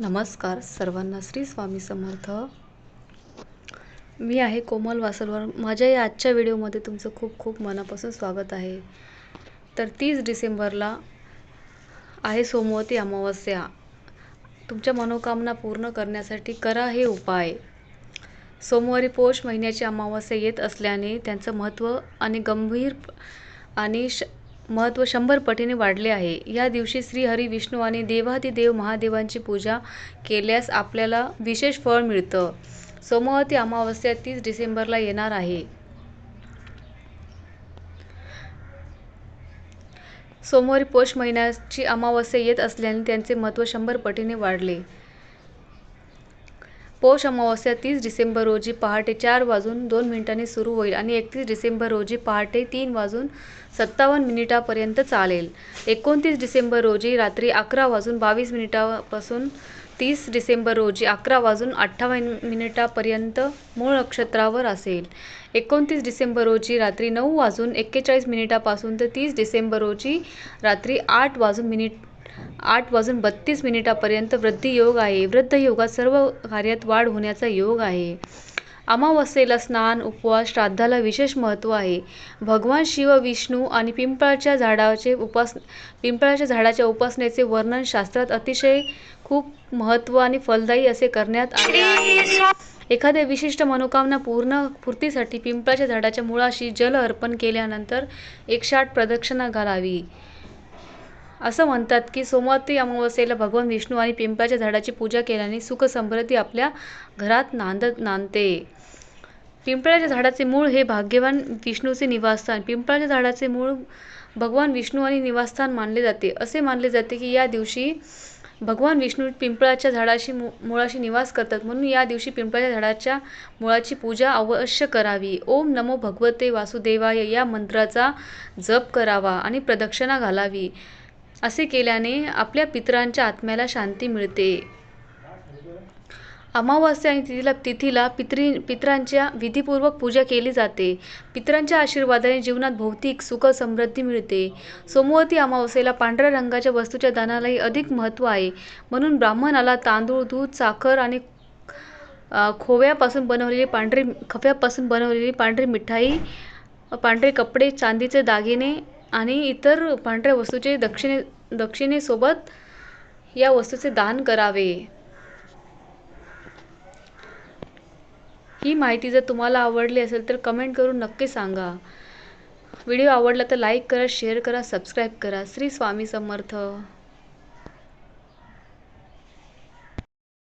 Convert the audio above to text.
नमस्कार सर्वांना श्री स्वामी समर्थ. मी आहे कोमल वासलवर. माझ्या या आजच्या व्हिडिओमध्ये तुमचं खूप खूप मनापासून स्वागत आहे. तर तीस डिसेंबरला आहे सोमवती अमावस्या. तुमच्या मनोकामना पूर्ण करण्यासाठी करा हे उपाय. सोमवारी पौष महिन्याची अमावस्या येत असल्याने त्यांचं महत्त्व आणि गंभीर आणि श महत्त्व शंभर पटीने वाढले आहे. या दिवशी श्री हरी विष्णू आणि देवादिदेव महादेवांची पूजा केल्यास आपल्याला विशेष फळ मिळतं. सोमवती अमावस्या तीस डिसेंबरला येणार आहे. सोमवारी पौष महिन्याची अमावस्या येत असल्याने त्यांचे महत्त्व शंभर पटीने वाढले. पौष अमावस्या तीस डिसेंबर रोजी पहाटे चार वाजून दोन मिनिटांनी सुरू होईल आणि एकतीस डिसेंबर रोजी पहाटे तीन वाजून सत्तावन्न मिनिटापर्यंत चालेल. एकोणतीस डिसेंबर रोजी रात्री अकरा वाजून बावीस मिनिटापासून तीस डिसेंबर रोजी अकरा वाजून अठ्ठावन्न मिनिटापर्यंत मूळ नक्षत्रावर असेल. एकोणतीस डिसेंबर रोजी रात्री नऊ वाजून एक्केचाळीस मिनिटापासून तर तीस डिसेंबर रोजी रात्री आठ वाजून मिनिट आठ वाजून बत्तीस मिनिटापर्यंत वृद्धी योग आहे. वृद्ध योगात सर्व कार्यात वाढ होण्याचा योग आहे. अमावस्येला स्नान उपवास श्राद्धाला विशेष महत्त्व आहे. भगवान शिव विष्णू आणि पिंपळाच्या झाडाचे उपास पिंपळाच्या झाडाच्या उपासनेचे वर्णन शास्त्रात अतिशय खूप महत्त्व आणि फलदायी असे करण्यात आले आहे. एखाद्या विशिष्ट मनोकामना पूर्ण पूर्तीसाठी पिंपळाच्या झाडाच्या मुळाशी जल अर्पण केल्यानंतर एकशे आठ प्रदक्षिणा घालावी. असं म्हणतात की सोमवती अमावस्येला भगवान विष्णू आणि पिंपळाच्या झाडाची पूजा केल्याने सुखसमृद्धी आपल्या घरात नांदत नांदते. पिंपळाच्या झाडाचे मूळ हे भाग्यवान विष्णूचे निवासस्थान. पिंपळाच्या झाडाचे मूळ भगवान विष्णू आणि निवासस्थान मानले जाते. असे मानले जाते की या दिवशी भगवान विष्णू पिंपळाच्या झाडाशी मुळाशी निवास करतात. म्हणून या दिवशी पिंपळाच्या झाडाच्या मुळाची पूजा अवश्य करावी. ओम नमो भगवते वासुदेवाय. या मंत्राचा जप करावा आणि प्रदक्षिणा घालावी. असे केल्याने आपल्या पितरांच्या आत्म्याला शांती मिळते. अमावस्या आणि तिथीला तिथीला पितरी पितरांच्या विधीपूर्वक पूजा केली जाते. पितरांच्या आशीर्वादाने जीवनात भौतिक सुख समृद्धी मिळते. सोमवती अमावस्येला पांढऱ्या रंगाच्या वस्तूच्या दानालाही अधिक महत्त्व आहे. म्हणून ब्राह्मणाला तांदूळ दूध साखर आणि खोव्यापासून बनवलेली पांढरी खव्यापासून बनवलेली पांढरी मिठाई पांढरे कपडे चांदीचे दागिने आणि इतर पांढऱ्या वस्तूचे दक्षिणे दक्षिणेसोबत या वस्तूचे दान करावे. ही माहिती जर तुम्हाला आवडली असेल तर कमेंट करून नक्की सांगा. व्हिडिओ आवडला तर लाईक करा शेअर करा सबस्क्राईब करा. श्री स्वामी समर्थ.